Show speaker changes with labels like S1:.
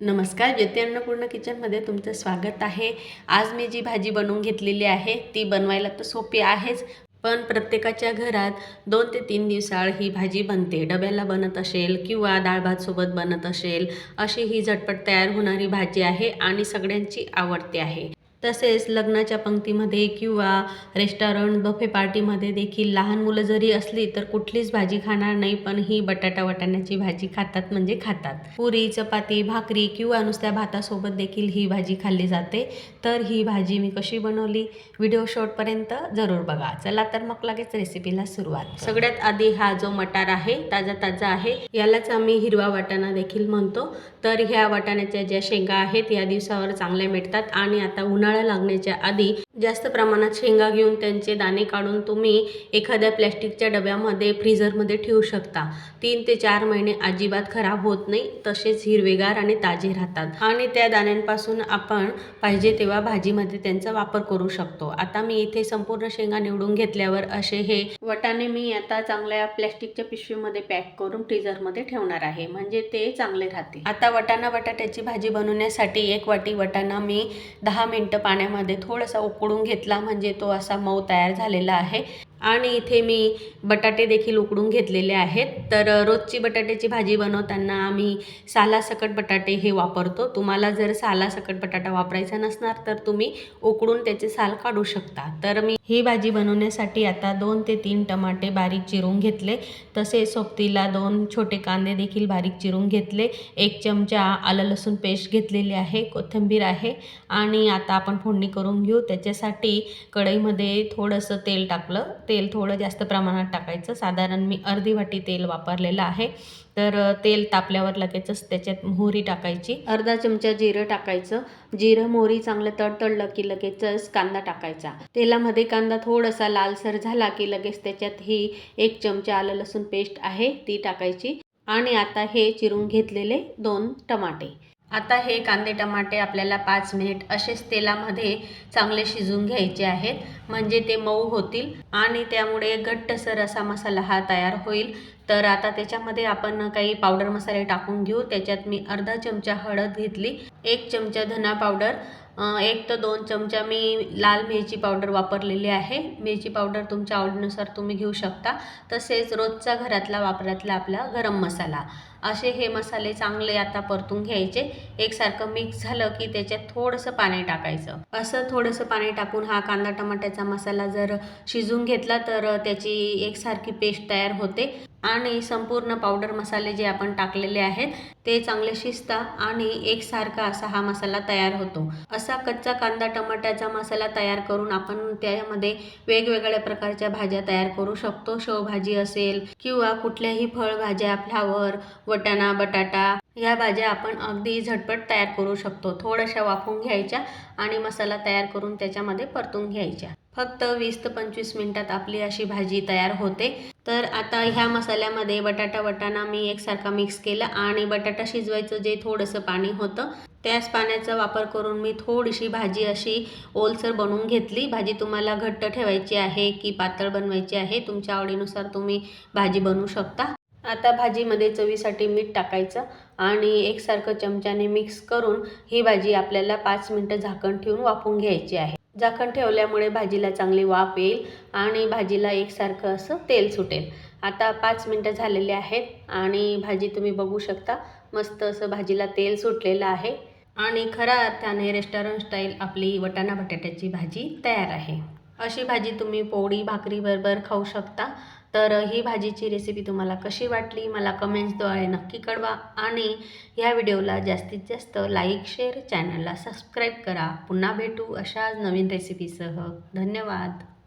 S1: नमस्कार ज्योती अन्नपूर्ण किचनमध्ये तुमचं स्वागत आहे. आज मी जी भाजी बनवून घेतलेली आहे ती बनवायला तर सोपी आहेच पण प्रत्येकाच्या घरात दोन ते तीन दिवसाळ ही भाजी बनते. डब्याला बनत असेल किंवा डाळ भातसोबत बनत असेल अशी ही झटपट तयार होणारी भाजी आहे आणि सगळ्यांची आवडते आहे. तसेच लग्नाच्या पंक्तीमध्ये किंवा रेस्टॉरंट बफे पार्टीमध्ये देखील लहान मुलं जरी असली तर कुठलीच भाजी खाणार नाही पण ही बटाटा वाटाण्याची भाजी खातात म्हणजे खातात. पुरी चपाती भाकरी किंवा नुसत्या भातासोबत देखील ही भाजी खाल्ली जाते. तर ही भाजी मी कशी बनवली? व्हिडिओ शॉर्टपर्यंत जरूर बघा. चला तर मग लगेच रेसिपीला सुरुवात सगळ्यात आधी हा जो मटार आहे ताजा ताजा आहे यालाच आम्ही हिरवा वाटाणा देखील म्हणतो. तर ह्या वाटाण्याच्या ज्या शेंगा आहेत या दिवसावर चांगल्या मिळतात. आणि आता उन्हाळा लागण्याच्या आधी जास्त प्रमाणात शेंगा घेऊन त्यांचे दाणे काढून तुम्ही एखाद्या प्लॅस्टिकच्या डब्यामध्ये फ्रीझरमध्ये ठेवू शकता. तीन ते चार महिने अजिबात खराब होत नाही तसेच हिरवेगार आणि ताजे राहतात. आणि त्या दाण्यांपासून आपण पाहिजे तेव्हा भाजीमध्ये त्यांचा वापर करू शकतो. आता मी इथे संपूर्ण शेंगा निवडून घेतल्यावर असे हे वटाने मी आता चांगल्या प्लॅस्टिकच्या पिशवीमध्ये पॅक करून फ्रीझरमध्ये ठेवणार आहे. म्हणजे ते चांगले राहते आता वटाणा बटाट्याची भाजी बनवण्यासाठी एक वाटी वटाणा मी दहा मिनटं पाण्यामध्ये थोडासा उकळून घेतला म्हणजे तो असा मऊ तयार झालेला आहे. आणि इथे मी बटाटे देखील उकडून घेतलेले आहेत. तर रोजची बटाट्याची भाजी बनवताना आम्ही सालासकट बटाटे हे वापरतो. तुम्हाला जर सालासकट बटाटा वापरायचा नसणार तर तुम्ही उकडून त्याचे साल काढू शकता. तर मी ही भाजी बनवण्यासाठी आता दोन ते तीन टमाटे बारीक चिरून घेतले. तसेच सोबतीला दोन छोटे कांदे देखील बारीक चिरून घेतले. एक चमचा आलं लसूण पेस्ट घेतलेली आहे कोथिंबीर आहे आणि आता आपण फोडणी करून घेऊ. त्याच्यासाठी कढईमध्ये थोडंसं तेल टाकलं. तेल थोडं जास्त प्रमाणात टाकायचं. साधारण मी अर्धी वाटी तेल वापरलेलं आहे. तर तेल तापल्यावर लगेचच त्याच्यात मोहरी टाकायची. अर्धा चमचा जिरं टाकायचं. जिरं मोहरी चांगलं तडतडलं की लगेचच कांदा टाकायचा. तेलामध्ये कांदा थोडासा लालसर झाला की लगेच त्याच्यात ही एक चमचा आलं लसूण पेस्ट आहे ती टाकायची. आणि आता हे चिरून घेतलेले दोन टमाटे. आता हे कांदे टमाटे आपल्याला पाच मिनिट असेच तेलामध्ये चांगले शिजून घ्यायचे आहेत. म्हणजे ते मऊ होतील आणि त्यामुळे घट्टसर असा मसाला हा तयार होईल. तर आता त्याच्यामध्ये आपण काही पावडर मसाले टाकून घेऊ. त्याच्यात मी अर्धा चमचा हळद घेतली एक चमचा धना पावडर एक तर दोन चमचा मी लाल मिरची पावडर वापरलेली आहे. मिरची पावडर तुमच्या आवडीनुसार तुम्ही घेऊ शकता. तसेच रोजचा घरातला वापरातला आपला गरम मसाला. असे हे मसाले चांगले आता परतून घ्यायचे. एकसारखं मिक्स झालं की त्याच्यात थोडंसं पाणी टाकायचं. असं थोडंसं पाणी टाकून हा कांदा टमाट्याचा मसाला जर शिजून घेतला तर त्याची एकसारखी पेस्ट तयार होते. आणि संपूर्ण पावडर मसाले जे आपण टाकलेले आहेत ते चांगले शिजतात आणि एकसारखा असा हा मसाला तयार होतो. असा कच्चा कांदा टमाट्याचा मसाला तयार करून आपण त्यामध्ये वेगवेगळ्या प्रकारच्या भाज्या तयार करू शकतो. शेवभाजी असेल किंवा कुठल्याही फळभाज्या फ्लावर वटाणा बटाटा या भाज्या आपण अगदी झटपट तयार करू शकतो. थोड्याशा वाफवून घ्यायच्या आणि मसाला तयार करून त्याच्यामध्ये परतून घ्यायच्या. फक्त वीस ते पंचवीस मिनटात आपली अशी भाजी तयार होते. तर आता ह्या मसाल्यामध्ये बटाटा वटाणा मी एकसारखा मिक्स केला आणि बटाटा शिजवायचं जे थोडंसं पाणी होतं त्याच पाण्याचा वापर करून मी थोडीशी भाजी अशी ओलसर बनवून घेतली. भाजी तुम्हाला घट्ट ठेवायची आहे की पातळ बनवायची आहे तुमच्या आवडीनुसार तुम्ही भाजी बनवू शकता. आता भाजीमध्ये चवीसाठी मीठ टाकायचं आणि एकसारखं चमच्याने मिक्स करून ही भाजी आपल्याला पाच मिनटं झाकण ठेवून वाफवून घ्यायची आहे. झाकण ठेवल्यामुळे भाजीला चांगली वाफ येईल आणि भाजीला एकसारखं असं तेल सुटेल. आता पाच मिनटं झालेले आहेत आणि भाजी तुम्ही बघू शकता. मस्त असं भाजीला तेल सुटलेलं आहे. आणि खऱ्या अर्थाने रेस्टॉरंट स्टाईल आपली वटाणा बटाट्याची भाजी तयार आहे. अशी भाजी तुम्ही पोळी भाकरीबरोबर खाऊ शकता. तर ही भाजीची रेसिपी तुम्हाला कशी वाटली? मला कमेंट्सद्वारे नक्की कळवा. आणि ह्या व्हिडिओला जास्तीत जास्त लाईक शेअर चॅनलला सबस्क्राईब करा. पुन्हा भेटू अशाच नवीन रेसिपीसह धन्यवाद.